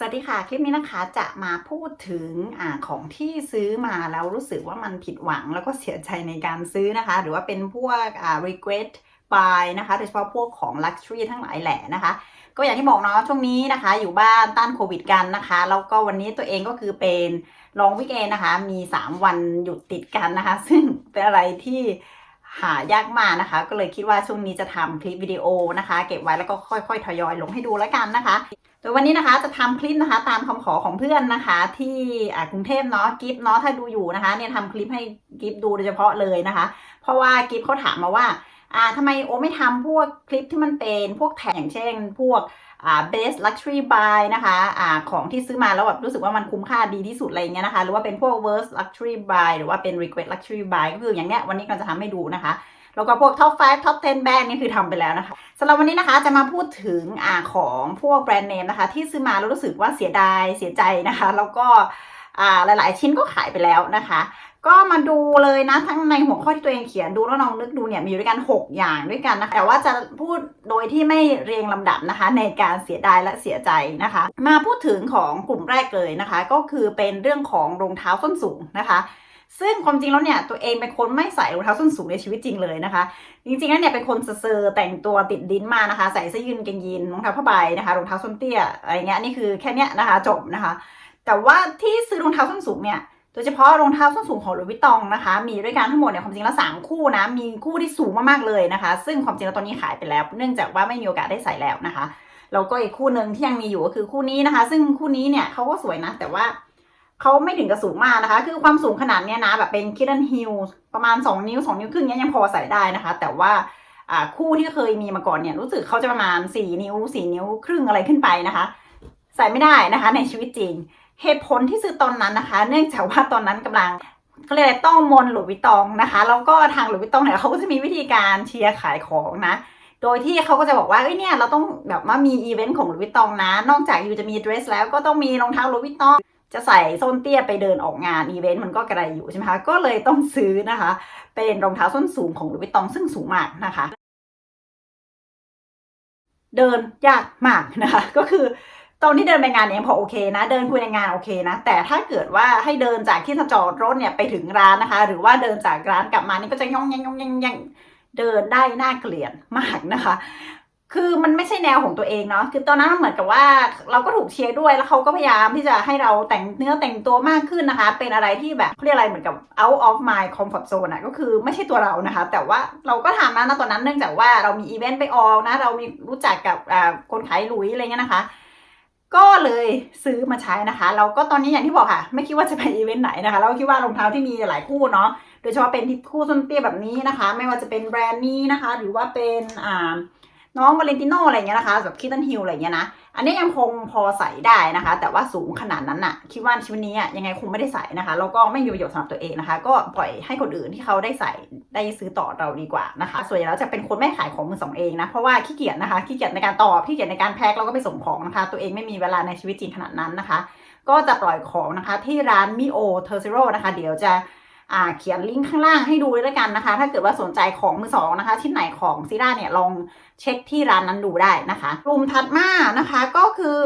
สวัสดีค่ะ คลิปนี้นะคะจะมาพูดถึงอของที่ซื้อมาแล้วรู้สึกว่ามันผิดหวังแล้วก็เสียใจในการซื้อนะคะ หรือว่าเป็นพวก regret buy นะคะ โดยเฉพาะพวกของ luxury ทั้งหลายแหละนะคะ ก็อย่างที่บอกเนาะช่วงนี้นะคะ อยู่บ้านต้านโควิดกันนะคะ แล้วก็วันนี้ตัวเองก็คือเป็นลองวิกเอนนะคะ มี 3 วันหยุดติดกันนะคะ ซึ่งเป็นอะไรที่หายากมากนะคะ ก็เลยคิดว่าช่วงนี้จะทำคลิปวิดีโอนะคะ เก็บไว้แล้วก็ค่อยๆ ทยอยลงให้ดูแล้วกันนะคะ โดยวันนี้นะคะจะทำคลิปนะคะ ตามคำขอของเพื่อนนะคะ ที่อ่ากรุงเทพเนาะกิฟเนาะถ้าดูอยู่นะคะ เนี่ยทำคลิปให้กิฟดูโดยเฉพาะเลยนะคะ เพราะว่ากิฟเขาถามมาว่าอ่าทำไมโอไม่ทำพวกคลิปที่มันเป็นพวกแถมอย่างเช่น พวกอ่า best luxury buy นะคะอ่าของที่ซื้อมาแล้วแบบรู้สึกว่ามันคุ้มค่าดีที่สุดอะไรเงี้ยนะคะ หรือว่าเป็นพวก worst luxury buy หรือว่าเป็น regret luxury buy ก็คืออย่างเนี้ยวันนี้เราจะทำให้ดูนะคะ แล้วก็พวก top 5 top 10แบรนด์นี่คือทำไปแล้วนะคะสำหรับวันนี้นะคะจะมาพูดถึงอ่าของพวกแบรนด์เนมนะคะ ที่ซื้อมาแล้วรู้สึกว่าเสียดายเสียใจนะคะ แล้วก็อ่าหลาย ๆ ชิ้นก็ขายไปแล้วนะคะ ก็มาดูเลยนะทั้งในหัวข้อที่ตัวเองเขียนดูแล้วลองนึกดูเนี่ยมีอยู่ด้วยกัน 6 อย่างด้วยกันนะคะแต่ว่าจะพูดโดยที่ไม่เรียงลำดับนะคะ ในการเสียดายและเสียใจนะคะ มาพูดถึงของกลุ่มแรกเลยนะคะ ก็คือเป็นเรื่องของรองเท้าส้นสูงนะคะ ซึ่งความจริงแล้วเนี่ยตัวเองเป็นคนไม่ใส่รองเท้าส้นสูงในชีวิตจริงเลยนะคะ จริงๆแล้วเนี่ยเป็นคนเซอร์แต่งตัวติดดินมานะคะ ใส่เสื้อยืนกางยีนรองเท้าผ้าใบนะคะรองเท้าส้นเตี้ยอะไรเงี้ยนี่คือแค่เนี้ยนะคะจบนะคะ แต่ว่าที่ซื้อรองเท้าส้นสูงเนี่ยโดยเฉพาะรองเท้าส้นสูงของหลุยส์วิตตองนะคะ มีด้วยกันทั้งหมดเนี่ยความจริงแล้วสามคู่นะมีคู่ที่สูงมากๆเลยนะคะ ซึ่งความจริงแล้วตอนนี้ขายไปแล้ว เนื่องจากว่าไม่มีโอกาสได้ใส่แล้วนะคะแล้วก็อีกคู่หนึ่งที่ยังมีอยู่ก็คือคู่นี้นะคะ ซึ่งคู่นี้เนี่ยเขาก็สวยนะ แต่ว่า เขาไม่ถึงกับสูงมากนะคะ คือความสูงขนาดเนี้ยนะ แบบเป็น kitten heel ประมาณ 2 นิ้ว 2 นิ้วครึ่งเนี้ยยังพอใส่ได้นะคะ แต่ว่าคู่ที่เคยมีมาก่อนเนี่ยรู้สึกเขาจะประมาณ 4 นิ้ว 4 นิ้วครึ่งอะไรขึ้นไปนะคะ ใส่ไม่ได้นะคะในชีวิตจริง เหตุผลที่ซื้อตอนนั้นนะคะ เนื่องจากว่าตอนนั้นกำลังเขาเรียกอะไรต้องมนหลุยวิตองนะคะแล้วก็ทางหลุยวิตองเนี่ยเขาก็จะมีวิธีการเชียร์ขายของนะโดยที่เขาก็จะบอกว่าเอ้ยเนี่ยเราต้องแบบว่ามีอีเวนต์ของหลุยวิตองนะ นอกจากอยู่จะมีเดรสแล้วก็ต้องมีรองเท้าหลุยวิตอง จะใส่ส้นเตี้ยไปเดินออกงานอีเวนต์มันก็กระไรอยู่ใช่ไหมคะ ก็เลยต้องซื้อนะคะ เป็นรองเท้าส้นสูงของลุยวิตตองซึ่งสูงมากนะคะ เดินยากมากนะคะ ก็คือตอนที่เดินไปงานเนี่ยพอโอเคนะ เดินคุยในงานโอเคนะ แต่ถ้าเกิดว่าให้เดินจากที่จอดรถเนี่ยไปถึงร้านนะคะ หรือว่าเดินจากร้านกลับมานี่ก็จะย่องย่งย่องย่งย่องเดินได้น่าเกลียดมากนะคะ คือมันไม่ใช่แนวของตัวเองเนาะ คือตอนนั้นมันเหมือนกับว่าเราก็ถูกเชียร์ด้วย แล้วเขาก็พยายามที่จะให้เราแต่งเนื้อแต่งตัวมากขึ้นนะคะ เป็นอะไรที่แบบเรียกอะไรเหมือนกับ out of my comfort zone อะก็คือไม่ใช่ตัวเรานะคะ แต่ว่าเราก็ทำนะตอนนั้นเนื่องจากว่าเรามีอีเวนต์ไปออกนะ เรามีรู้จักกับอ่าคนขายหลุยอะไรเงี้ยนะคะ ก็เลยซื้อมาใช้นะคะ เราก็ตอนนี้อย่างที่บอกค่ะ ไม่คิดว่าจะไปอีเวนต์ไหนนะคะ เราคิดว่ารองเท้าที่มีหลายคู่เนาะ โดยเฉพาะเป็นที่คู่ส้นเตี้ยแบบนี้นะคะ ไม่ว่าจะเป็นแบรนด์นี้นะคะ หรือว่าเป็นอ่า น้องวาเลนติโนอะไรเงี้ยนะคะแบบคิตันฮิลอะไรเงี้ยนะ อันนี้ยังคงพอใส่ได้นะคะ แต่ว่าสูงขนาดนั้นน่ะคิดว่าชีวิตนี้ยังไงคงไม่ได้ใส่นะคะแล้วก็ไม่มีประโยชน์สำหรับตัวเองนะคะ ก็ปล่อยให้คนอื่นที่เขาได้ใส่ได้ซื้อต่อเราดีกว่านะคะ ส่วนใหญ่แล้วจะเป็นคนไม่ขายของมือสองเองนะเพราะว่าขี้เกียจนะคะขี้เกียจในการตอบขี้เกียจในการแพ็คแล้วก็ไปส่งของนะคะ ตัวเองไม่มีเวลาในชีวิตจริงขนาดนั้นนะคะ ก็จะปล่อยของนะคะที่ร้านมิโอเทอร์ซิโรนะคะ เดี๋ยวจะ เขียนลิงก์ข้างล่างให้ดูเลยแล้วกันนะคะ ถ้าเกิดว่าสนใจของมือสองนะคะ ชิ้นไหนของซีร่าเนี่ยลองเช็คที่ร้านนั้นดูได้นะคะกลุ่มถัดมานะคะก็คือ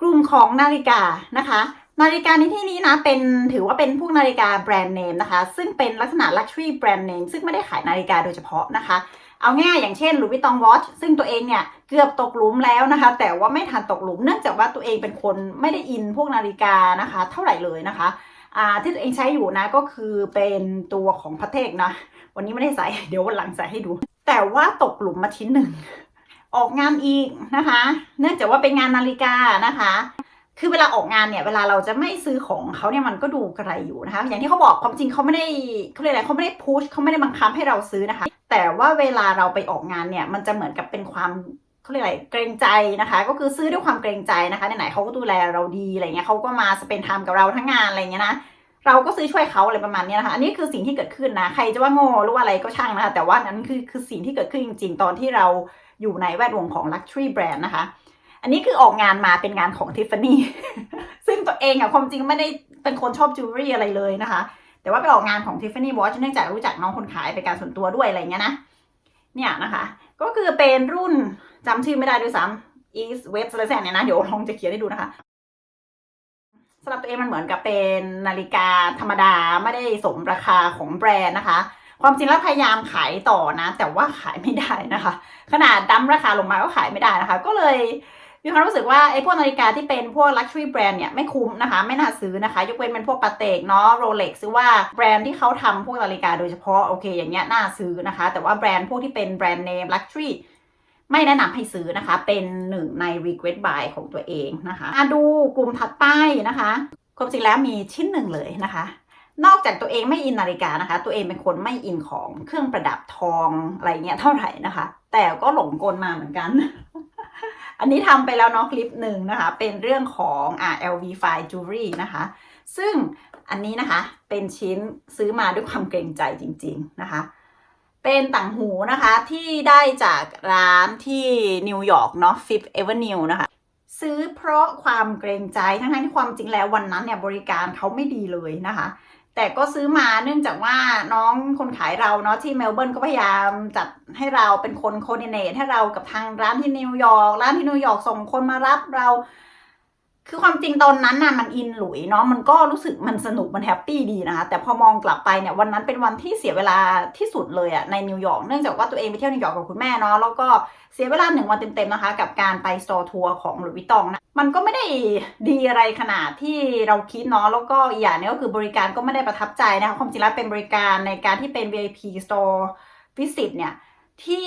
กลุ่มของนาฬิกานะคะนาฬิกาในที่นี้นะเป็นถือว่าเป็นพวกนาฬิกาแบรนด์เนมนะคะ ซึ่งเป็นลักษณะ luxury แบรนด์เนมซึ่งไม่ได้ขายนาฬิกาโดยเฉพาะนะคะ เอาง่ายอย่างเช่น Louis Vuitton Watch ซึ่งตัวเองเนี่ยเกือบตกหลุมแล้วนะคะ แต่ว่าไม่ทันตกหลุมเนื่องจากว่าตัวเองเป็นคนไม่ได้อินพวกนาฬิกานะคะ เท่าไหร่เลยนะคะ ที่ตัวเองใช้อยู่นะก็คือเป็นตัวของพัเทกนะ วันนี้ไม่ได้ใส่เดี๋ยววันหลังใส่ให้ดู แต่ว่าตกหลุมมาชิ้นหนึ่ง ออกงานอีกนะคะ เนื่องจากว่าเป็นงานนาฬิกานะคะคือเวลาออกงานเนี่ยเวลาเราจะไม่ซื้อของเขาเนี่ยมันก็ดูกระไรอยู่นะคะ อย่างที่เขาบอกความจริงเขาไม่ได้เขาเรียกอะไรเขาไม่ได้พุชเขาไม่ได้บังคับให้เราซื้อนะคะ แต่ว่าเวลาเราไปออกงานเนี่ยมันจะเหมือนกับเป็นความ เขาเรียกอะไรเกรงใจนะคะ ก็คือซื้อด้วยความเกรงใจนะคะไหนๆเขาก็ดูแลเราดีอะไรเงี้ยเขาก็มาสเปนไทม์กับเราทั้งงานอะไรเงี้ยนะเราก็ซื้อช่วยเขาอะไรประมาณนี้นะคะ อันนี้คือสิ่งที่เกิดขึ้นนะ ใครจะว่าโง่หรือว่าอะไรก็ช่างนะคะ แต่ว่านั้นคือคือสิ่งที่เกิดขึ้นจริง ๆ ตอนที่เราอยู่ในแวดวงของ luxury brand นะคะ อันนี้คือออกงานมาเป็นงานของ Tiffany ซึ่งตัวเองอะความจริงไม่ได้เป็นคนชอบจิวเวลรี่อะไรเลยนะคะ แต่ว่าไปออกงานของ Tiffany Watch เนื่องจากรู้จักน้องคนขายเป็นการส่วนตัวด้วยอะไรเงี้ยนะ เนี่ยนะคะ ก็คือเป็นรุ่น จำชื่อไม่ได้ด้วยซ้ำ east west อะไรสักอย่างเนี่ยนะ เดี๋ยวลองจะเขียนให้ดูนะคะสำหรับตัวเองมันเหมือนกับเป็นนาฬิกาธรรมดาไม่ได้สมราคาของแบรนด์นะคะ ความจริงแล้วพยายามขายต่อนะ แต่ว่าขายไม่ได้นะคะ ขนาดดั้มราคาลงมาก็ขายไม่ได้นะคะ ก็เลยมีความรู้สึกว่าไอ้พวกนาฬิกาที่เป็นพวก luxury brand เนี่ยไม่คุ้มนะคะ ไม่น่าซื้อนะคะ ยกเว้นเป็นพวกปาเตกเนาะโรเล็กซ์หรือว่าแบรนด์ที่เขาทำพวกนาฬิกาโดยเฉพาะโอเคอย่างเงี้ยน่าซื้อนะคะ แต่ว่าแบรนด์พวกที่เป็นแบรนด์เนม luxury ไม่แนะนำให้ซื้อนะคะ เป็นหนึ่งใน regret buy ของตัวเองนะคะมาดูกลุ่มถัดไปนะคะความจริงแล้วมีชิ้นหนึ่งเลยนะคะนอกจากตัวเองไม่อินนาฬิกานะคะ ตัวเองเป็นคนไม่อินของเครื่องประดับทองอะไรเงี้ยเท่าไหร่นะคะ แต่ก็หลงกลมาเหมือนกัน อันนี้ทำไปแล้วเนาะคลิปหนึ่งนะคะ เป็นเรื่องของอ่า LV5 Jewelry นะคะ ซึ่งอันนี้นะคะเป็นชิ้นซื้อมาด้วยความเกรงใจจริง ๆ นะคะ เป็นต่างหูนะคะที่ได้จากร้านที่นิวยอร์กเนาะ Fifth Avenue นะคะ ซื้อเพราะความเกรงใจทั้งๆที่ความจริงแล้ววันนั้นเนี่ยบริการเขาไม่ดีเลยนะคะ แต่ก็ซื้อมาเนื่องจากว่าน้องคนขายเราเนาะที่เมลเบิร์นก็พยายามจัดให้เราเป็นคนโคดิเนตให้เรากับทางร้านที่นิวยอร์กร้านที่นิวยอร์กส่งคนมารับเรา คือความจริงตอนนั้นน่ะมันอินหลุยเนาะมันก็รู้สึกมันสนุกมันแฮปปี้ดีนะคะแต่พอมองกลับไปเนี่ยวันนั้นเป็นวันที่เสียเวลาที่สุดเลยอะในนิวยอร์กเนื่องจากว่าตัวเองไปเที่ยวนิวยอร์กกับคุณแม่เนาะแล้วก็เสียเวลาหนึ่งวันเต็มๆนะคะ กับการไปสโตร์ทัวร์ของหลุยส์วิตตองนะมันก็ไม่ได้ดีอะไรขนาดที่เราคิดเนาะแล้วก็อีกอย่างนึงก็คือบริการก็ไม่ได้ประทับใจนะคะความจริงแล้วเป็นบริการในการที่เป็น VIP store visit เนี่ยที่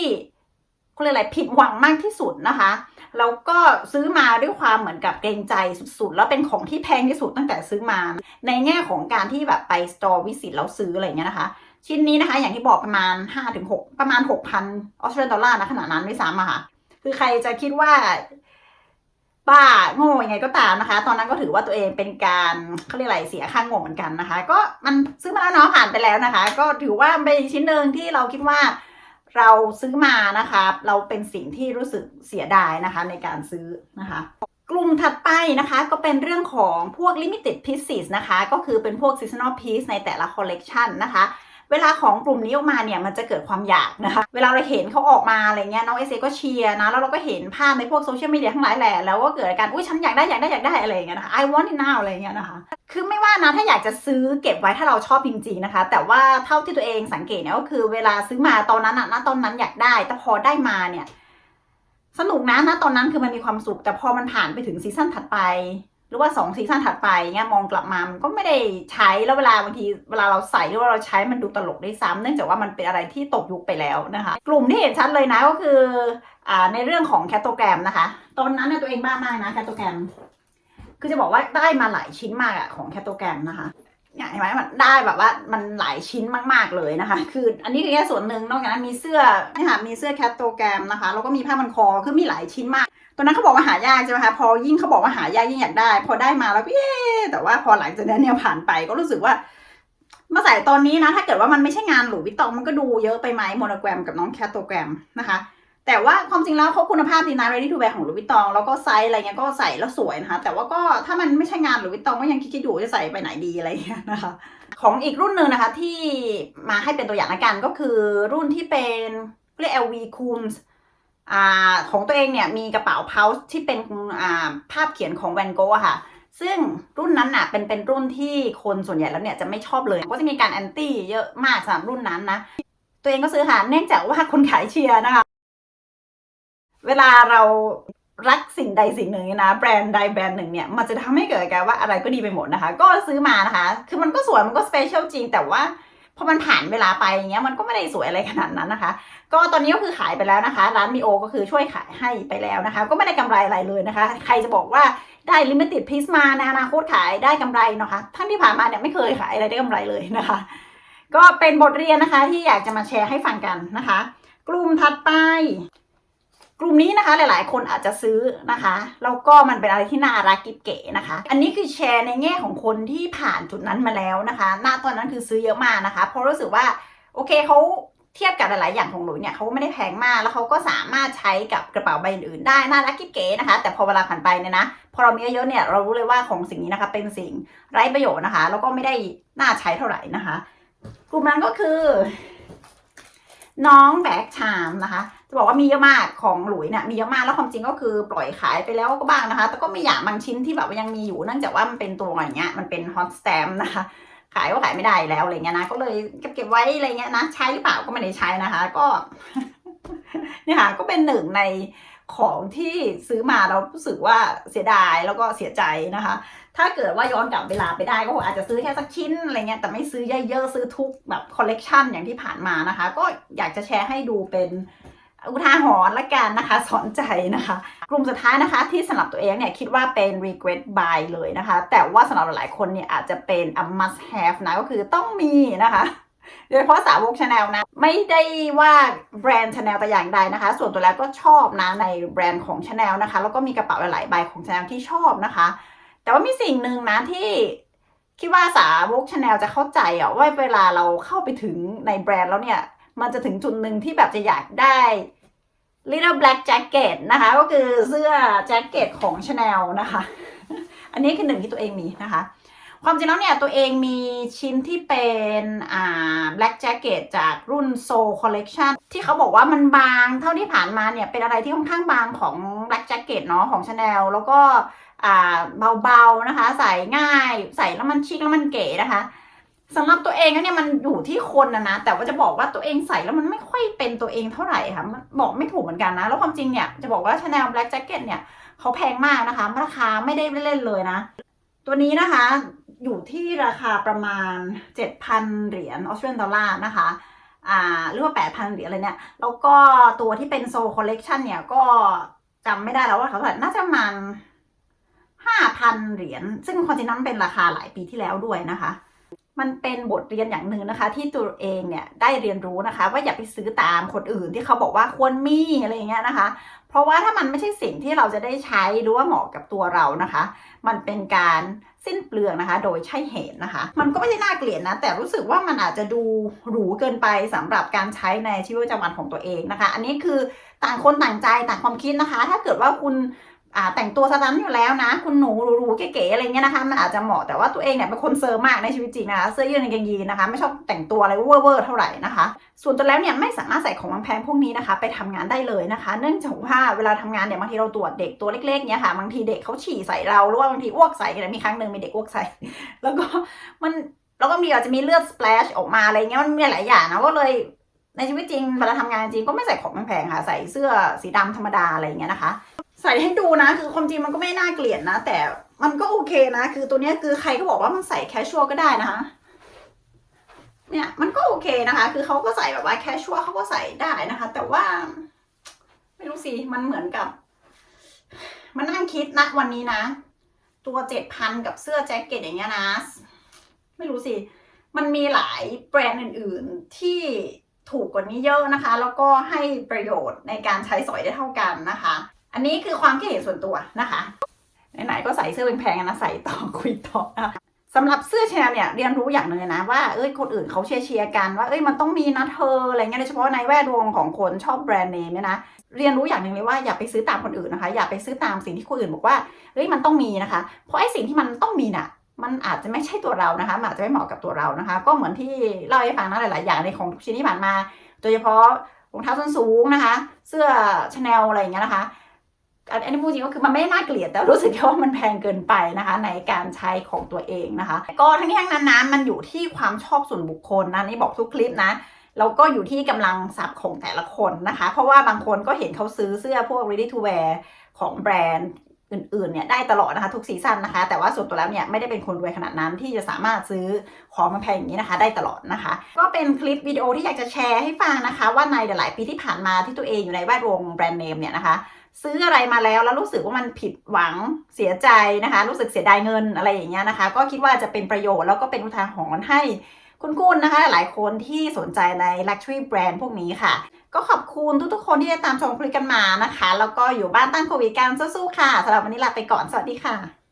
เขาเรียกอะไรผิดหวังมากที่สุดนะคะ แล้วก็ซื้อมาด้วยความเหมือนกับเกรงใจสุดๆ แล้วเป็นของที่แพงที่สุดตั้งแต่ซื้อมา ในแง่ของการที่แบบไปสตอร์วิสิตแล้วซื้ออะไรเงี้ยนะคะ ชิ้นนี้นะคะ อย่างที่บอกประมาณ 5-6 ประมาณ 6,000ออสเตรเลียดอลลาร์นะขณะนั้นด้วยซ้ำอะค่ะ คือใครจะคิดว่าบ้าโง่ยังไงก็ตามนะคะ ตอนนั้นก็ถือว่าตัวเองเป็นการเขาเรียกอะไรเสียค่างงเหมือนกันนะคะ ก็มันซื้อมาแล้วเนาะผ่านไปแล้วนะคะ ก็ถือว่าเป็นชิ้นหนึ่งที่เราคิดว่า เราซื้อมานะคะเราเป็นสิ่งที่รู้สึกเสียดายนะคะในการซื้อนะคะกลุ่มถัดไปนะคะก็เป็นเรื่องของพวก limited pieces นะคะ ก็คือเป็นพวก seasonal piece ในแต่ละ collection นะคะ เวลาของกลุ่มนี้ออกมาเนี่ยมันจะเกิดความอยากนะคะ เวลาเราเห็นเขาออกมาอะไรเงี้ยน้องเอเซก็เชียร์นะแล้วเราก็เห็นภาพในพวกโซเชียลมีเดียทั้งหลายแหละแล้วก็เกิดการอุ้ยฉันอยากได้อยากได้อยากได้อะไรอย่างเงี้ยนะคะ I want it now อะไรเงี้ยนะคะคือไม่ว่านะถ้าอยากจะซื้อเก็บไว้ถ้าเราชอบจริงๆนะคะ แต่ว่าเท่าที่ตัวเองสังเกตเนี่ยก็คือเวลาซื้อมาตอนนั้นอะณตอนนั้นอยากได้ แต่พอได้มาเนี่ยสนุกนะณตอนนั้นคือมันมีความสุขแต่พอมันผ่านไปถึงซีซั่นถัดไป หรือว่าสองซีซั่นถัดไปเงี้ยมองกลับมามันก็ไม่ได้ใช้แล้วเวลาบางทีเวลาเราใส่หรือว่าเราใช้มันดูตลกได้ซ้ำเนื่องจากว่ามันเป็นอะไรที่ตกยุคไปแล้วนะคะ กลุ่มที่เห็นชัดเลยนะก็คืออ่าในเรื่องของแคตโตแกรมนะคะ ตอนนั้นเนี่ยตัวเองบ้ามากนะแคตโตแกรม คือจะบอกว่าได้มาหลายชิ้นมากอะของแคตโตแกรมนะคะ เนี่ยเห็นไหมมันได้แบบว่ามันหลายชิ้นมากๆเลยนะคะ คืออันนี้คือแค่ส่วนหนึ่งนอกจากนั้นมีเสื้อนี่ค่ะมีเสื้อแคตโตแกรมนะคะแล้วก็มีผ้ามันคอคือมีหลายชิ้นมากตอนนั้นเขาบอกว่าหายากใช่ไหมคะพอยิ่งเขาบอกว่าหายากยิ่งอยากได้ พอได้มาแล้วก็เย้แต่ว่าพอหลังจากนั้นเนี่ยผ่านไปก็รู้สึกว่ามาใส่ตอนนี้นะ ถ้าเกิดว่ามันไม่ใช่งานหลุยวิตตองมันก็ดูเยอะไปไหมโมโนแกรมกับน้องแคตโตแกรมนะคะ แต่ว่าความจริงแล้วเขาคุณภาพดีนะ ready to wear ของหลุยส์วิตตองแล้วก็ไซส์อะไรเงี้ยก็ใส่แล้วสวยนะคะ แต่ว่าก็ถ้ามันไม่ใช่งานหลุยส์วิตตองก็ยังคิดอยู่จะใส่ไปไหนดีอะไรเงี้ยนะคะ ของอีกรุ่นหนึ่งนะคะที่มาให้เป็นตัวอย่างละกันก็คือรุ่นที่เป็นเรียก LV Coons อ่าของตัวเองเนี่ยมีกระเป๋าเพาส์ที่เป็นอ่าภาพเขียนของแวนโกะค่ะ ซึ่งรุ่นนั้นน่ะเป็นเป็นรุ่นที่คนส่วนใหญ่แล้วเนี่ยจะไม่ชอบเลยก็จะมีการแอนตี้เยอะมากสำหรับรุ่นนั้นนะ ตัวเองก็ซื้อหาเนื่องจากว่าคนขายเชียร์นะคะ เวลาเรารักสิ่งใดสิ่งหนึ่งนะแบรนด์ใดแบรนด์หนึ่งเนี่ยมันจะทำให้เกิดการว่าอะไรก็ดีไปหมดนะคะ ก็ซื้อมานะคะ คือมันก็สวยมันก็สเปเชียลจริง แต่ว่าพอมันผ่านเวลาไปอย่างเงี้ยมันก็ไม่ได้สวยอะไรขนาดนั้นนะคะ ก็ตอนนี้ก็คือขายไปแล้วนะคะ ร้านมีโอก็คือช่วยขายให้ไปแล้วนะคะ ก็ไม่ได้กำไรอะไรเลยนะคะ ใครจะบอกว่าได้ลิมิเต็ดพิสมาในอนาคตขายได้กำไรนะคะท่านที่ผ่านมาเนี่ยไม่เคยขายอะไรได้กำไรเลยนะคะ ก็เป็นบทเรียนนะคะที่อยากจะมาแชร์ให้ฟังกันนะคะ กลุ่มถัดไป กลุ่มนี้นะคะหลายๆ คนอาจจะซื้อนะคะแล้วก็มันเป็นอะไรที่น่ารักกิ๊บเก๋นะคะ อันนี้คือแชร์ในแง่ของคนที่ผ่านจุดนั้นมาแล้วนะคะณตอนนั้นคือซื้อเยอะมากนะคะ เพราะรู้สึกว่าโอเคเขาเทียบกับหลาย ๆ อย่างของหลุยเนี่ยเขาไม่ได้แพงมาก แล้วเขาก็สามารถใช้กับกระเป๋าใบอื่น ๆ ได้ น่ารักกิ๊บเก๋นะคะ แต่พอเวลาผ่านไปเนี่ยนะพอเรามีเยอะๆเนี่ยเรารู้เลยว่าของสิ่งนี้นะคะเป็นสิ่งไร้ประโยชน์นะคะ แล้วก็ไม่ได้น่าใช้เท่าไหร่นะคะ กลุ่มนั้นก็คือ น้องแบกชามนะคะ จะบอกว่ามีเยอะมากของหลุยเนี่ยมีเยอะมากแล้วความจริงก็คือปล่อยขายไปแล้วก็บ้างนะคะ แต่ก็ไม่อยากบางชิ้นที่แบบยังมีอยู่เนื่องจากว่ามันเป็นตัวอย่างเงี้ยมันเป็นฮอตสแตมนะคะขายก็ขายไม่ได้แล้วอะไรเงี้ยนะก็เลยเก็บเก็บไว้อะไรเงี้ยนะใช้หรือเปล่าก็ไม่ได้ใช้นะคะ ก็เนี่ยค่ะก็เป็นหนึ่งในของที่ซื้อมาเรารู้สึกว่าเสียดายแล้วก็เสียใจนะคะ ถ้าเกิดว่าย้อนกลับเวลาไปได้ก็อาจจะซื้อแค่สักชิ้นอะไรเงี้ยแต่ไม่ซื้อเยอะๆซื้อทุกแบบคอลเลกชันอย่างที่ผ่านมานะคะ ก็อยากจะแชร์ให้ดูเป็น อุทาหรณ์ละกันนะคะ สอนใจนะคะ กลุ่มสุดท้ายนะคะที่สำหรับตัวเองเนี่ยคิดว่าเป็น regret buy เลยนะคะ แต่ว่าสำหรับหลายๆคนเนี่ยอาจจะเป็น a must have นะก็คือต้องมีนะคะโดยเฉพาะสาวกชาแนลนะ ไม่ได้ว่าแบรนด์ชาแนลแต่อย่างใดนะคะ ส่วนตัวแล้วก็ชอบนะในแบรนด์ของชาแนลนะคะ แล้วก็มีกระเป๋าหลายๆใบของชาแนลที่ชอบนะคะ แต่ว่ามีสิ่งหนึ่งนะที่คิดว่าสาวกชาแนลจะเข้าใจอะว่าเวลาเราเข้าไปถึงในแบรนด์แล้วเนี่ย มันจะถึงจุดหนึ่งที่แบบจะอยากได้ little black jacket นะคะ ก็คือเสื้อแจ็คเก็ตของ Chanel นะคะ อันนี้คือหนึ่งที่ตัวเองมีนะคะ ความจริงแล้วเนี่ยตัวเองมีชิ้นที่เป็นอ่า black jacket จากรุ่น Soul Collection ที่เขาบอกว่ามันบางเท่าที่ผ่านมาเนี่ย เป็นอะไรที่ค่อนข้างบางของ black jacket เนาะของ Chanel แล้วก็อ่าเบาๆนะคะ ใส่ง่าย ใส่แล้วมันชิคแล้วมันเก๋นะคะ สำหรับตัวเองแล้วเนี่ยมันอยู่ที่คนนะนะ แต่ว่าจะบอกว่าตัวเองใส่แล้วมันไม่ค่อยเป็นตัวเองเท่าไหร่ค่ะมันบอกไม่ถูกเหมือนกันนะ แล้วความจริงเนี่ยจะบอกว่า Chanel Black Jacket เนี่ยเขาแพงมากนะคะ ราคาไม่ได้เล่นๆเลยนะ ตัวนี้นะคะอยู่ที่ราคาประมาณ 7,000 เหรียญออสเตรเลียนดอลลาร์นะคะอ่าหรือว่า 8,000 เหรียญอะไรเนี่ยแล้วก็ตัวที่เป็นโซคอลเลกชันเนี่ยก็จำไม่ได้แล้วว่าเขาเท่าไหร่น่าจะประมาณ5,000 เหรียญซึ่งความจริงนั้นเป็นราคาหลายปีที่แล้วด้วยนะคะ มันเป็นบทเรียนอย่างหนึ่งนะคะ ที่ตัวเองเนี่ยได้เรียนรู้นะคะ ว่าอย่าไปซื้อตามคนอื่นที่เขาบอกว่าควรมีอะไรเงี้ยนะคะ เพราะว่าถ้ามันไม่ใช่สิ่งที่เราจะได้ใช้หรือว่าเหมาะกับตัวเรานะคะ มันเป็นการสิ้นเปลืองนะคะ โดยใช่เหตุนะคะ มันก็ไม่ได้น่าเกลียดนะ แต่รู้สึกว่ามันอาจจะดูหรูเกินไปสำหรับการใช้ในชีวิตประจำวันของตัวเองนะคะ อันนี้คือต่างคนต่างใจต่างความคิดนะคะ ถ้าเกิดว่าคุณ อ่าแต่งตัวสตันอยู่แล้วนะ คุณหนูหรูๆเก๋ๆอะไรเงี้ยนะคะ มันอาจจะเหมาะแต่ว่าตัวเองเนี่ยเป็นคนเซอร์มากในชีวิตจริงนะคะเสื้อยืดกางเกงยีนนะคะ ไม่ชอบแต่งตัวอะไรเวอร์ๆเท่าไหร่นะคะ ส่วนตัวแล้วเนี่ยไม่สามารถใส่ของแพงพวกนี้นะคะ ไปทำงานได้เลยนะคะ เนื่องจากว่าเวลาทำงานเนี่ยบางทีเราตรวจเด็กตัวเล็กๆเนี่ยค่ะบางทีเด็กเขาฉี่ใส่เราหรือว่าบางทีอ้วกใส่กันมีครั้งหนึ่งมีเด็กอ้วกใส่ แล้วก็มันแล้วก็มีอาจจะมีเลือดสเปลชออกมาอะไรเงี้ยมันมีหลายอย่างนะก็เลยในชีวิตจริงเวลาทำงานจริงก็ไม่ใส่ของแพงๆค่ะ ใส่เสื้อสีดำธรรมดาอะไรเงี้ยนะคะ ใส่ให้ดูนะ คือความจริงมันก็ไม่น่าเกลียดนะ แต่มันก็โอเคนะ คือตัวนี้คือใครก็บอกว่ามันใส่แคชชวลก็ได้นะคะ เนี่ยมันก็โอเคนะคะ คือเขาก็ใส่แบบว่าแคชชวลเขาก็ใส่ได้นะคะ แต่ว่า ไม่รู้สิ มันเหมือนกับ มันนั่งคิดนะวันนี้นะ ตัวเจ็ดพันกับเสื้อแจ็คเก็ตอย่างเงี้ยนะ ไม่รู้สิ มันมีหลายแบรนด์อื่น ๆ ที่ถูกกว่านี้เยอะนะคะ แล้วก็ให้ประโยชน์ในการใช้สอยได้เท่ากันนะคะ อันนี้คือความคิดเห็นส่วนตัวนะคะไหนๆก็ใส่เสื้อแพงๆนะใส่ต่อคุยต่อนะสำหรับเสื้อแชร์เนี่ยเรียนรู้อย่างหนึ่งเลยนะว่าเอ้ยคนอื่นเขาเชียร์เชียร์กันว่าเอ้ยมันต้องมีนะเธออะไรเงี้ยโดยเฉพาะในแวดวงของคนชอบแบรนด์เนมเนี่ยนะเรียนรู้อย่างหนึ่งเลยว่าอย่าไปซื้อตามคนอื่นนะคะอย่าไปซื้อตามสิ่งที่คนอื่นบอกว่าเอ้ยมันต้องมีนะคะ เพราะไอ้สิ่งที่มันต้องมีน่ะมันอาจจะไม่ใช่ตัวเรานะคะอาจจะไม่เหมาะกับตัวเรานะคะ ก็เหมือนที่เล่าให้ฟังนะหลาย ๆ อย่างในของทุกชิ้นที่ผ่านมา โดยเฉพาะรองเท้าส้นสูงนะคะ เสื้อชาแนลอะไรเงี้ยนะคะ อันนี้พูดจริงก็คือมันไม่ได้น่าเกลียดแต่รู้สึกแค่ว่ามันแพงเกินไปนะคะ ในการใช้ของตัวเองนะคะ ก็ทั้งนี้ทั้งนั้นนะมันอยู่ที่ความชอบส่วนบุคคลนะนี่บอกทุกคลิปนะแล้วก็อยู่ที่กำลังทรัพย์ของแต่ละคนนะคะ เพราะว่าบางคนก็เห็นเขาซื้อเสื้อพวก ready to wear ของแบรนด์อื่นๆเนี่ยได้ตลอดนะคะทุกซีซั่นนะคะ แต่ว่าส่วนตัวแล้วเนี่ยไม่ได้เป็นคนรวยขนาดนั้นที่จะสามารถซื้อของมาแพงอย่างนี้นะคะ ได้ตลอดนะคะ ก็เป็นคลิปวิดีโอที่อยากจะแชร์ให้ฟังนะคะ ว่าในหลายปีที่ผ่านมาที่ตัวเองอยู่ในแวดวงแบรนด์เนมเนี่ยนะคะ ซื้ออะไรมาแล้วแล้วรู้สึกว่ามันผิดหวังเสียใจนะคะ รู้สึกเสียดายเงินอะไรอย่างเงี้ยนะคะ ก็คิดว่าจะเป็นประโยชน์แล้วก็เป็นอุทาหรณ์ให้คุณคุณนะคะ หลายคนที่สนใจใน luxury brand พวกนี้ค่ะ ก็ขอบคุณทุกๆคนที่ได้ตามชมคลิปกันมานะคะ แล้วก็อยู่บ้านตั้งโควิดกันสู้ๆค่ะสำหรับวันนี้ลาไปก่อนสวัสดีค่ะ